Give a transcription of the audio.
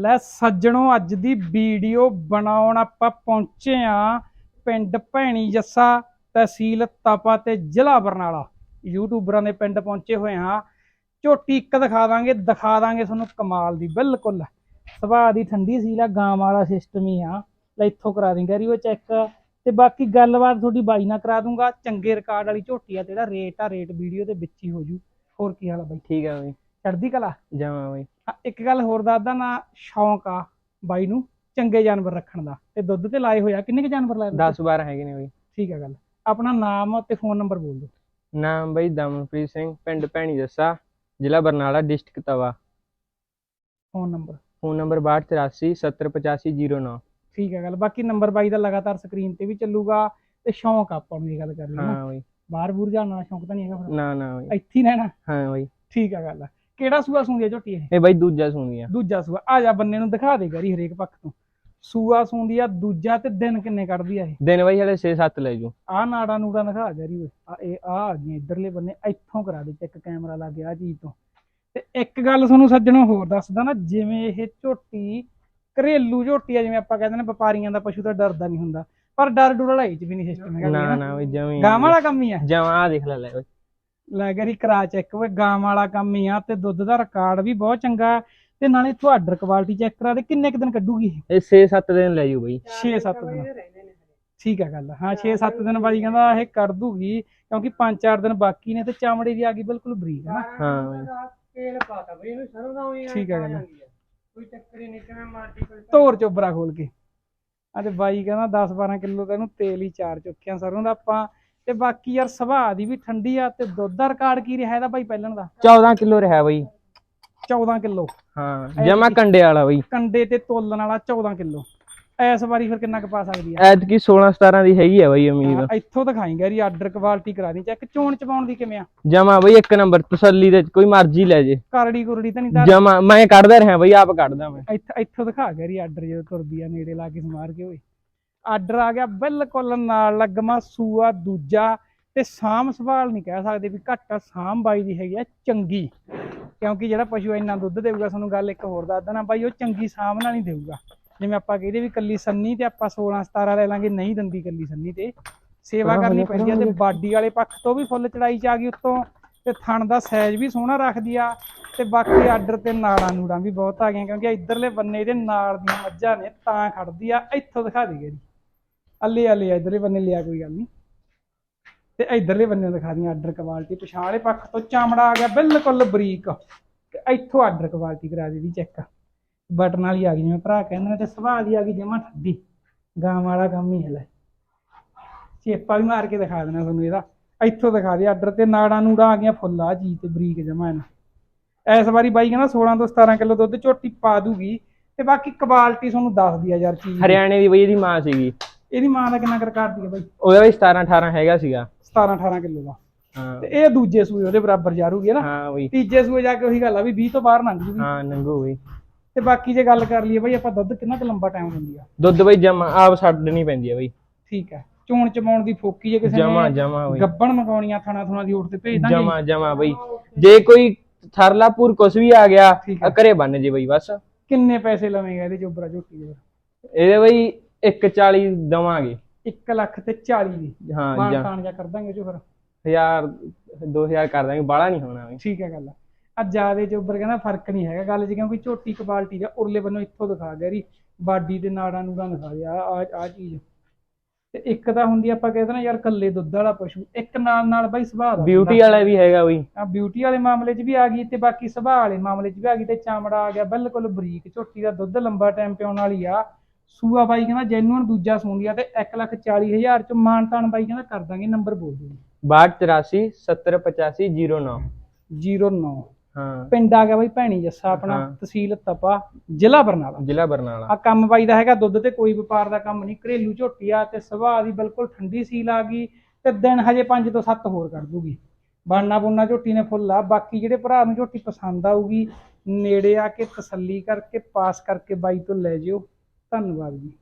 ਲੈ ਸੱਜਣੋ, ਅੱਜ ਦੀ ਵੀਡੀਓ ਬਣਾਉਣ ਆਪਾਂ ਪਹੁੰਚੇ ਆ ਪਿੰਡ ਭੈਣੀ ਜੱਸਾ ਤਹਿਸੀਲ ਤਪਾ ਤੇ ਜ਼ਿਲ੍ਹਾ ਬਰਨਾਲਾ। ਯੂਟਿਊਬਰਾਂ ਦੇ ਪਿੰਡ ਪਹੁੰਚੇ ਹੋਏ ਆ ਝੋਟੀ ਇੱਕ ਦਿਖਾ ਦਾਂਗੇ ਦਿਖਾ ਦਾਂਗੇ ਤੁਹਾਨੂੰ ਕਮਾਲ ਦੀ, ਬਿਲਕੁਲ। ਸੁਭਾਅ ਦੀ ਠੰਡੀ ਸੀ ਲਾ ਗਾਂ ਵਾਲਾ ਸਿਸਟਮ ਹੀ ਆ। ਲੈ ਇੱਥੋਂ ਕਰਾ ਦਿੰਗਾ ਰੀ ਉਹ ਚੈੱਕ ਤੇ ਬਾਕੀ ਗੱਲਬਾਤ ਤੁਹਾਡੀ ਬਾਈ ਨਾਲ ਕਰਾ ਦੂੰਗਾ। ਚੰਗੇ ਰਿਕਾਰਡ ਵਾਲੀ ਝੋਟੀ ਆ, ਤੇ ਜਿਹੜਾ ਰੇਟ ਆ ਰੇਟ ਵੀਡੀਓ ਦੇ ਵਿੱਚ ਹੀ ਹੋ ਜੂ। ਹੋਰ ਕੀ ਹਾਲ ਆ ਬਾਈ? ਠੀਕ ਆ ਬਈ। ਚੜ੍ਹਦੀ ਕਲਾ? ਜਮਾ ਬਈ। ਹਾਂ, ਇੱਕ ਗੱਲ ਹੋਰ ਦੱਸਦਾ ਨਾ ਸ਼ੌਂਕ ਆ ਬਾਈ ਨੂੰ ਚੰਗੇ ਜਾਨਵਰ ਰੱਖਣ ਦਾ। ਤੇ ਦੁੱਧ ਤੇ ਲਾਏ ਹੋਇਆ ਕਿੰਨੇ ਕੁ ਜਾਨਵਰ ਲਾਏ ਤੁਸੀਂ? 10 12 ਹੈਗੇ ਨੇ ਬਈ। ਠੀਕ ਹੈ ਗੱਲ। ਆਪਣਾ ਨਾਮ ਤੇ ਫੋਨ ਨੰਬਰ ਬੋਲ ਦਿਓ। ਨਾਮ ਬਈ ਦਮਨਪ੍ਰੀਤ ਸਿੰਘ ਪਿੰਡ ਭੈਣੀ ਜੱਸਾ ਜ਼ਿਲ੍ਹਾ ਬਰਨਾਲਾ ਡਿਸਟ੍ਰਿਕਟ ਤਵਾ। Phone number. ਫੋਨ ਨੰਬਰ 6283 708509 ਠੀਕ ਹੈ ਗੱਲ। ਬਾਕੀ ਨੰਬਰ ਬਾਈ ਦਾ ਲਗਾਤਾਰ ਸਕਰੀਨ ਤੇ ਵੀ ਚੱਲੂਗਾ ਤੇ ਸ਼ੌਂਕ ਆ ਆਪਾਂ ਨੂੰ ਇਹ ਗੱਲ ਕਰਨੀ। ਨਾ ਹਾਂ ਬਈ। ਬਾਹਰ ਬੂਰ ਜਾਣ ਦਾ ਸ਼ੌਂਕ ਤਾਂ ਨਹੀਂ ਹੈਗਾ ਫਿਰ। ਨਾ ਨਾ ਬਈ। ਇੱਥੇ ਹੀ ਰਹਿਣਾ। ਹਾਂ ਬਈ। ਠੀਕ ਹੈ ਗੱਲ ਕਿਹੜਾ ਸੂਆ ਸੂੰਦੀ ਆ ਝੋਟੀ ਇਹ? ਇਹ ਬਈ ਦੂਜਾ ਸੁਣਦੀ ਆ। ਦੂਜਾ ਸੂਆ। ਆ ਜਾ ਬੰਨੇ ਨੂੰ ਦਿਖਾ ਦੇ ਗਰੀ ਹਰੇਕ ਪੱਖ ਤੋਂ। ਸੂਆ ਸੂੰਦੀ ਆ ਦੂਜਾ ਤੇ ਦਿਨ ਕਿੰਨੇ ਕੱਢਦੀ ਆ ਇਹ? ਦਿਨ ਬਈ ਹਲੇ 6-7 ਲੈ ਜੂ। ਆ ਨਾੜਾ ਨੂੜਾ ਦਿਖਾ ਗਰੀ ਓਏ। ਆ ਇਹ ਆ ਆ ਗਈਆਂ ਇਧਰਲੇ ਬੰਨੇ ਇੱਥੋਂ ਕਰਾ ਦੇ ਚੈੱਕ ਕੈਮਰਾ ਲਾ ਗਿਆ ਚੀਜ਼ ਤੋਂ। ਤੇ ਇੱਕ ਗੱਲ ਤੁਹਾਨੂੰ ਸੱਜਣੋ ਹੋਰ ਦੱਸਦਾ ਨਾ ਜਿਵੇਂ ਇਹ ਝੋਟੀ ਘਰੇਲੂ ਝੋਟੀ ਆ ਜਿਵੇਂ ਆਪਾਂ ਕਹਿੰਦੇ ਨੇ ਵਪਾਰੀਆਂ ਦਾ ਪਸ਼ੂ ਤਾਂ ਡਰਦਾ ਨਹੀਂ ਹੁੰਦਾ। ਪਰ ਡਰ ਡੁਰ ਇਹ ਚ ਵੀ ਨਹੀਂ ਸਿਸਟਮ ਹੈਗਾ ਨਾ ਨਾ? ਬਈ ਜਮੀ ਗਾਂ ਵਾਲਾ ਕੰਮ ਹੀ ਆ। ਜਮਾ ਆ ਦੇਖ ਲੈ ਲੈ ਬਈ ਲੈ ਗਰੀ ਕਰਾ ਚੈੱਕ ਓਏ ਗਾਂ ਵਾਲਾ ਕੰਮ ਹੀ ਆ ਤੇ ਦੁੱਧ ਦਾ ਰਿਕਾਰਡ ਵੀ ਬਹੁਤ ਚੰਗਾ ਤੇ ਨਾਲੇ ਤੁਹਾਡਾ ਕੁਆਲਿਟੀ ਚੈੱਕ ਕਰਾ ਦੇ ਕਿੰਨੇ ਕੁ ਦਿਨ ਕੱਢੂਗੀ ਇਹ? ਇਹ 6-7 ਦਿਨ ਲੈ ਜੂ ਬਈ। 6-7 ਦਿਨ ਠੀਕ ਹੈ ਗੱਲ ਹਾਂ 6-7 ਦਿਨ ਬਾਈ ਕਹਿੰਦਾ ਇਹ ਕੱਢ ਦੂਗੀ ਕਿਉਂਕਿ 5-4 ਦਿਨ ਬਾਕੀ ਨੇ ਤੇ ਚਮੜੇ ਦੀ ਆ ਗਈ ਬਿਲਕੁਲ ਬਰੀਕ ਹੈ ਨਾ। ਹਾਂ ਬਈ ਠੀਕ ਹੈ ਗੱਲ ਧੋਰ ਚੋਬਰਾ ਖੋਲ ਕੇ। ਆ ਤੇ ਬਾਈ ਕਹਿੰਦਾ 10-12 ਕਿਲੋ ਦਾ ਇਹਨੂੰ ਤੇਲ ਹੀ ਚਾਰ ਚੁੱਕਿਆ ਸਰੋਂ ਦਾ ਆਪਾਂ ਤੇ ਬਾਕੀ ਯਾਰ ਸੁਭਾਅ ਦੀ ਵੀ ਠੰਡੀ ਆ ਤੇ ਦੁੱਧ ਦਾ ਰਿਕਾਰਡ ਕੀ ਰਿਹਾ ਇਹਦਾ ਬਾਈ ਪਹਿਲਣ ਦਾ? 14 ਕਿਲੋ ਰਿਹਾ ਬਈ। 14 ਕਿਲੋ। ਹਾਂ ਜਮਾ ਕੰਡੇ ਵਾਲਾ ਬਈ। ਕੰਡੇ ਤੇ ਤੋਲਣ ਵਾਲਾ 14 ਕਿਲੋ। ਇਸ ਵਾਰੀ ਫਿਰ ਕਿੰਨਾ ਕੁ ਪਾ ਸਕਦੀ ਆ? ਐਤਕੀ 16-17 ਦੀ ਹੈਗੀ ਆ ਬਈ ਉਮੀਦ। ਇੱਥੋਂ ਦਿਖਾਈ ਗੈਰੀ ਆਰਡਰ ਕੁਆਲਿਟੀ ਕਰਾ ਦੀ ਚੈੱਕ ਚੋਣ ਚਪਾਉਣ ਦੀ ਕਿਵੇਂ ਆ? ਜਮਾ ਬਈ ਇੱਕ ਨੰਬਰ ਤਸੱਲੀ ਦੇ ਕੋਈ ਮਰਜ਼ੀ ਲੈ ਜੇ। ਕਰੜੀ ਕੁਰੜੀ ਤਾਂ ਨਹੀਂ ਤਾਂ ਜਮਾ ਮੈਂ ਕੱਢਦਾ ਰਿਹਾ ਬਈ ਆਪ ਕੱਢਦਾ ਮੈਂ। ਇੱਥ- ਇੱਥੋਂ ਦਿਖਾ ਗੈਰੀ ਆਰਡਰ ਜਦੋਂ ਤੁਰਦੀ ਆ ਨੇੜੇ ਲਾ ਕੇ ਸਮਾਰ ਕੇ ਓਏ। ਆਰਡਰ ਆ ਗਿਆ ਬਿਲਕੁਲ ਨਾਲ ਲੱਗਮਾ ਸੂਆ ਦੂਜਾ ਤੇ ਸਾਮ ਸੰਭਾਲ ਨਹੀਂ ਕਹਿ ਸਕਦੇ ਵੀ ਘੱਟ ਸਾਮ ਬਾਈ ਦੀ ਹੈਗੀ ਆ ਚੰਗੀ ਕਿਉਂਕਿ ਜਿਹੜਾ ਪਸ਼ੂ ਇੰਨਾ ਦੁੱਧ ਦੇਊਗਾ ਤੁਹਾਨੂੰ ਗੱਲ ਇੱਕ ਹੋਰ ਦੱਸ ਦੇਣਾ ਬਾਈ ਉਹ ਚੰਗੀ ਸਾਮ ਨਾਲ ਨਹੀਂ ਦੇਊਗਾ। ਜਿਵੇਂ ਆਪਾਂ ਕਹਿੰਦੇ ਵੀ ਕੱਲੀ ਸੰਨੀ ਤੇ ਆਪਾਂ 16 17 ਲੈ ਲਾਂਗੇ ਨਹੀਂ ਦੰਦੀ ਕੱਲੀ ਸੰਨੀ ਤੇ। ਸੇਵਾ ਕਰੋ ਕਰਨੀ ਪੈਂਦੀ ਆ ਤੇ। ਬਾਡੀ ਵਾਲੇ ਪੱਖ ਤੋਂ ਵੀ ਫੁੱਲ ਚੜਾਈ ਚ ਆ ਗਈ ਉੱਤੋਂ ਤੇ ਥਣ ਦਾ ਸਾਈਜ਼ ਵੀ ਸੋਹਣਾ ਰੱਖਦੀ ਆ ਤੇ ਬਾਕੀ ਆਰਡਰ ਤੇ ਨਾੜਾਂ ਨੂੜਾਂ ਵੀ ਬਹੁਤ ਆ ਗਈਆਂ ਕਿਉਂਕਿ ਇਧਰਲੇ ਬੰਨੇ ਦੇ ਨਾਲ ਦੀਆਂ ਮੱਝਾਂ ਨੇ ਤਾਂ ਖੜਦੀ ਆ ਇੱਥੋਂ ਦਿਖਾ ਦੇ ਗਈ ਅੱਲੇ ਅੱਲੇ ਇਧਰਲੇ ਬੰਨੇ ਲਿਆ ਕੋਈ ਗੱਲ ਨਹੀਂ। ਤੇ ਇਧਰਲੇ ਬੰਨੇ ਦਿਖਾ ਦੀਆਂ ਆਰਡਰ ਕੁਆਲਿਟੀ ਪਛਾਣ ਪੱਖ ਤੋਂ ਚਮੜਾ ਆ ਗਿਆ, ਬਿਲਕੁਲ ਬਰੀਕ। ਤੇ ਇੱਥੋਂ ਆਰਡਰ ਕੁਆਲਿਟੀ ਕਰਾ ਦੇ ਦੀ ਚੈੱਕ ਬਟਨ ਵਾਲੀ ਆ ਗਈ ਜਿਵੇਂ ਭਰਾ ਕਹਿੰਦੇ ਨੇ, ਤੇ ਸੁਭਾਅ ਦੀ ਆ ਗਈ ਜਮਾ ਠੱਡੀ ਗਾਂ ਵਾਲਾ ਕੰਮ ਹੀ ਹੈ ਚੇਪਾ ਵੀ ਮਾਰ ਕੇ ਦਿਖਾ ਦੇਣਾ ਤੁਹਾਨੂੰ ਇਹਦਾ। ਇੱਥੋਂ ਦਿਖਾ ਦੇ ਆਰਡਰ ਤੇ ਨਾੜਾਂ ਨੂੜਾਂ ਆ ਗਈਆਂ ਫੁੱਲ ਆ ਜੀ ਤੇ ਬਰੀਕ ਜਮਾ ਇਹਨਾਂ। ਇਸ ਵਾਰੀ ਬਾਈ ਕਹਿੰਦਾ 16 ਤੋਂ 17 ਕਿਲੋ ਦੁੱਧ ਝੋਟੀ ਪਾ ਦੂਗੀ। ਤੇ ਬਾਕੀ ਕੁਆਲਿਟੀ ਤੁਹਾਨੂੰ ਦੱਸਦੀ ਆ ਯਾਰ ਚੀਜ਼ ਹਰਿਆਣੇ ਦੀ ਬਈ ਇਹਦੀ ਮਾਂ ਸੀਗੀ। ਇਹਦੀ ਮਾਂ ਦਾ ਕਿੰਨਾ ਕਰ ਕਰਦੀ ਆ ਬਾਈ? ਉਹਦਾ ਵੀ 17 18 ਹੈਗਾ ਸੀਗਾ। 17 18 ਕਿਲੋ ਦਾ। ਹਾਂ। ਤੇ ਇਹ ਦੂਜੇ ਸੂਏ ਉਹਦੇ ਬਰਾਬਰ ਜਾਰੂਗੀ ਨਾ। ਹਾਂ ਬਈ। ਤੀਜੇ ਸੂਏ ਜਾ ਕੇ ਉਹੀ ਗੱਲ ਆ ਵੀ 20 ਤੋਂ ਬਾਹਰ ਲੰਘ ਜੂਗੀ। ਹਾਂ ਨੰਗੂ ਬਈ। ਤੇ ਬਾਕੀ ਜੇ ਗੱਲ ਕਰ ਲਈਏ ਬਾਈ ਆਪਾਂ ਦੁੱਧ ਕਿੰਨਾ ਕੁ ਲੰਬਾ ਟਾਈਮ ਹੁੰਦੀ ਆ? ਦੁੱਧ ਬਈ ਜਮਾ ਆਪ ਛੱਡਣੀ ਪੈਂਦੀ ਆ ਬਈ। ਠੀਕ ਹੈ ਚੋਣ ਚਮਾਉਣ ਦੀ ਫੋਕੀ ਜੇ ਕਿਸੇ ਜਮਾ ਨੇ ਜਮਾ ਬਈ। ਗੱਬਣ ਮੰਗਾਉਣੀਆਂ ਥਣਾ ਥਣਾ ਦੀ ਓਟ ਤੇ ਭੇਜ ਦਾਂਗੇ। ਜਮਾ ਜਮਾ ਬਈ। ਜੇ ਕੋਈ ਥਰਲਾਪੁਰ ਕੁਛ ਵੀ ਆ ਗਿਆ ਠੀਕ ਆ। ਘਰੇ ਬੰਨ ਜੇ ਬਈ ਬਸ। ਕਿੰਨੇ ਪੈਸੇ ਲਵੇਂਗਾ ਇਹਦੇ ਚੋਬਰਾ ਝੋਟੀ ਦੇ? ਇਹਦੇ ਬਈ 140 ਦਵਾਂਗੇ। 1 ਲੱਖ ਤੇ 40 ਦੀ। ਹਾਂ ਮਾਨ ਜਾਂ ਤਾਨ ਜਾ ਕਰ ਦਾਂਗੇ ਜੋ ਫਿਰ। 1000 2000 ਕਰ ਦਾਂਗੇ ਬਾਹਲਾ ਨਹੀਂ ਹੋਣਾ ਠੀਕ ਹੈ ਗੱਲ ਆ। ਜਿਆਦੇ ਚੋਬਰ ਕਹਿੰਦਾ ਫ਼ਰਕ ਨਹੀਂ ਹੈਗਾ ਗੱਲ ਜੀ ਕਿਉਂਕਿ ਝੋਟੀ ਕੁਆਲਿਟੀ ਦਾ ਉਰਲੇ ਬੰਨੋਂ ਇੱਥੋਂ ਦਿਖਾ ਗਿਆ ਰੀ ਬਾਡੀ ਦੇ ਨਾੜਾਂ ਨੂੜਾਂ ਦਿਖਾ ਗਿਆ ਆ ਆ ਚੀਜ਼। ਤੇ ਇੱਕ ਤਾਂ ਹੁੰਦੀ ਆਪਾਂ ਕਹਿੰਦੇ ਨਾ ਯਾਰ ਕੱਲੇ ਦੁੱਧ ਵਾਲਾ ਪਸ਼ੂ ਇੱਕ ਨਾਲ ਨਾਲ ਬਾਈ ਸੁਭਾਅ ਦਾ ਬਿਊਟੀ ਵਾਲਾ ਵੀ ਹੈਗਾ ਬਈ। ਆ ਬਿਊਟੀ ਵਾਲੇ ਮਾਮਲੇ 'ਚ ਵੀ ਆ ਗਈ ਤੇ ਬਾਕੀ ਸੁਭਾਅ ਵਾਲੇ ਮਾਮਲੇ 'ਚ ਵੀ ਆ ਗਈ ਤੇ ਚਮੜਾ ਆ ਗਿਆ ਬਿਲਕੁਲ ਬਰੀਕ। ਝੋਟੀ ਦਾ ਦੁੱਧ ਲੰਬਾ ਟਾਈਮ ਪਿਆਉਣ ਵਾਲੀ ਆ। ਸੂਆ ਬਾਈ ਕਹਿੰਦਾ ਜੈਨੂਨ ਦੂਜਾ ਸੂੰਦੀ ਆ ਤੇ 140000 ਚ ਮਾਨਤਾਨ ਬਾਈ ਕਹਿੰਦਾ ਕਰ ਦਾਂਗੇ ਨੰਬਰ ਬੋਲ ਦਿਓ। 6283 708509 09 ਹਾਂ। ਪਿੰਡ ਆ ਗਿਆ ਬਾਈ ਭੈਣੀ ਜੱਸਾ ਆਪਣਾ। ਤਹਿਸੀਲ ਤਪਾ ਜ਼ਿਲ੍ਹਾ ਬਰਨਾਲਾ। ਜ਼ਿਲ੍ਹਾ ਬਰਨਾਲਾ। ਆ ਕੰਮ ਬਾਈ ਦਾ ਹੈਗਾ ਦੁੱਧ ਤੇ ਕੋਈ ਵਪਾਰ ਦਾ ਕੰਮ ਨਹੀਂ। ਘਰੇਲੂ ਝੋਟੀ ਆ ਤੇ ਸੁਭਾਅ ਦੀ ਬਿਲਕੁਲ ਠੰਡੀ ਸੀਲ ਆ ਗਈ ਤੇ ਦਿਨ ਹਜੇ 5 ਤੋਂ 7 ਹੋਰ ਕਰ ਦੂਗੀ। ਬਾਨਾ ਬੁੰਨਾ ਝੋਟੀ ਨੇ ਫੁੱਲ ਆ। ਬਾਕੀ ਜਿਹੜੇ ਭਰਾ ਨੂੰ ਝੋਟੀ ਪਸੰਦ ਆਊਗੀ ਨੇੜੇ ਆ ਕੇ ਤਸੱਲੀ ਕਰਕੇ ਪਾਸ ਕਰਕੇ ਬਾਈ ਤੋਂ ਲੈ ਜਿਓ। ਧੰਨਵਾਦ ਜੀ।